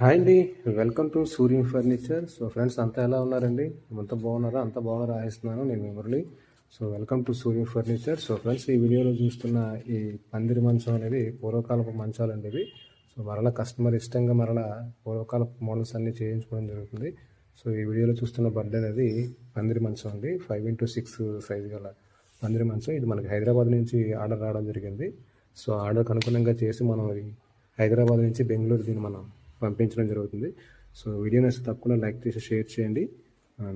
Hi అండి. Welcome to Suryam furniture. So friends అంతా ఎలా ఉన్నారండి? అంతా బాగున్నారా? అంతా బాగా రాయిస్తున్నాను నేను మీ so welcome to Suryam furniture. So friends ఈ వీడియోలో చూస్తున్న ఈ పందిరి మంచం అనేది పూర్వకాలపు మంచాలు అండి ఇవి. సో మరలా కస్టమర్ ఇష్టంగా మరలా పూర్వకాలపు మోడల్స్ అన్నీ చేయించుకోవడం జరుగుతుంది. సో ఈ వీడియోలో చూస్తున్న బర్డ్ అనేది పందిరి మంచం అండి. ఫైవ్ ఇంటూ సిక్స్ సైజ్ గల పందిరి మంచం. ఇది మనకి హైదరాబాద్ నుంచి ఆర్డర్ రావడం జరిగింది. సో ఆర్డర్కి అనుగుణంగా చేసి మనం హైదరాబాద్ నుంచి బెంగళూరు దీన్ని మనం పంపించడం జరుగుతుంది. సో వీడియో నచ్చితే తప్పకుండా లైక్ చేసి షేర్ చేయండి.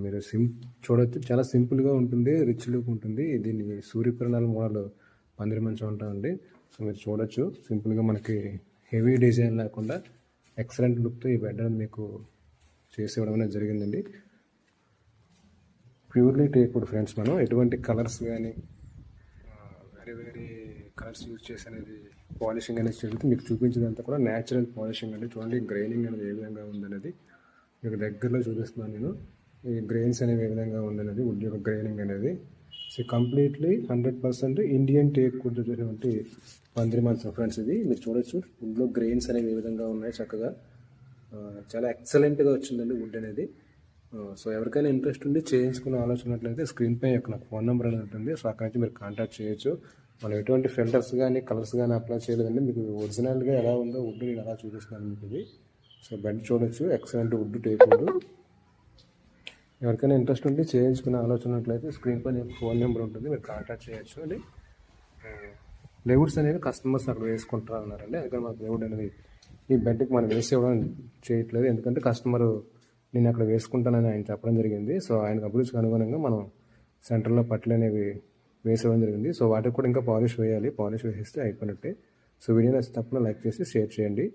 మీరు సిం చూడవచ్చు చాలా సింపుల్గా ఉంటుంది రిచ్ లుక్ ఉంటుంది. దీన్ని సూర్యకిరణాల మోడల్ పందిరి మంచం ఉంటామండి సో మీరు చూడొచ్చు. సింపుల్గా మనకి హెవీ డిజైన్ లేకుండా ఎక్సలెంట్ లుక్తో ఈ బెడ్ అనేది మీకు చేసి ఇవ్వడం అనేది జరిగిందండి. ప్యూర్లీ టేక్వుడ్ ఫ్రెండ్స్ మనం. ఎటువంటి కలర్స్ కానీ వేరే వేరే కలర్స్ యూజ్ చేసి అనేది పాలిషింగ్ అనేది జరుగుతుంది. మీకు చూపించేదంతా కూడా న్యాచురల్ పాలిషింగ్ అండి. చూడండి గ్రైనింగ్ అనేది ఏ విధంగా ఉందనేది మీకు దగ్గరలో చూపిస్తున్నాను నేను. ఈ గ్రెయిన్స్ అనేవి ఏ విధంగా ఉందనేది వుడ్ యొక్క గ్రైనింగ్ అనేది. So completely hundred percent Indian teak wood చేసినటువంటి పందిరి మంచం ఫ్రెండ్స్ ఇది. మీరు చూడొచ్చు వుడ్లో గ్రెయిన్స్ అనేవి ఏ విధంగా ఉన్నాయి చక్కగా. చాలా ఎక్సలెంట్గా వచ్చిందండి వుడ్ అనేది. సో ఎవరికైనా ఇంట్రెస్ట్ ఉండి చేయించుకునే ఆలోచన స్క్రీన్ పై యొక్క నాకు ఫోన్ నెంబర్ అనేది ఉంటుంది. సో అక్కడి నుంచి మీరు కాంటాక్ట్ చేయొచ్చు. మనం ఎటువంటి ఫిల్టర్స్ కానీ కలర్స్ కానీ అప్లై చేయలేదండి. మీకు ఒరిజినల్గా ఎలా ఉందో వుడ్ నేను అలా చూపిస్తున్నాను మీకు ఇది. సో బెడ్ చూడొచ్చు. ఎక్సలెంట్ వుడ్ టేక్ వుడ్ ఎవరికైనా ఇంట్రెస్ట్ ఉంటే చేయించుకునే ఆలోచన ఉన్నట్లయితే స్క్రీన్ ఫోన్ నెంబర్ ఉంటుంది. మీరు కాంటాక్ట్ చేయొచ్చు అండి లేవుడ్స్ అనేవి కస్టమర్స్ అక్కడ వేసుకుంటారు అన్నారండి అందుకని మనకు లేవుడ్ అనేది ఈ బెడ్కి మనం వేసి ఇవ్వడం చేయట్లేదు. ఎందుకంటే కస్టమర్ నేను అక్కడ వేసుకుంటానని ఆయన చెప్పడం జరిగింది. సో ఆయనకు అభిరుచికి అనుగుణంగా మనం సెంటర్లో పట్లు అనేవి వేసేయడం జరిగింది. సో వాటికి కూడా ఇంకా పాలిష్ వేయాలి. పాలిష్ వేసేస్తే అయిపోయినట్టే. సో వీడియో నచ్చితే తప్పకుండా లైక్ చేసి షేర్ చేయండి.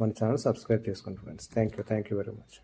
మన ఛానల్ సబ్స్క్రైబ్ చేసుకోండి friends. Thank you thank you very much.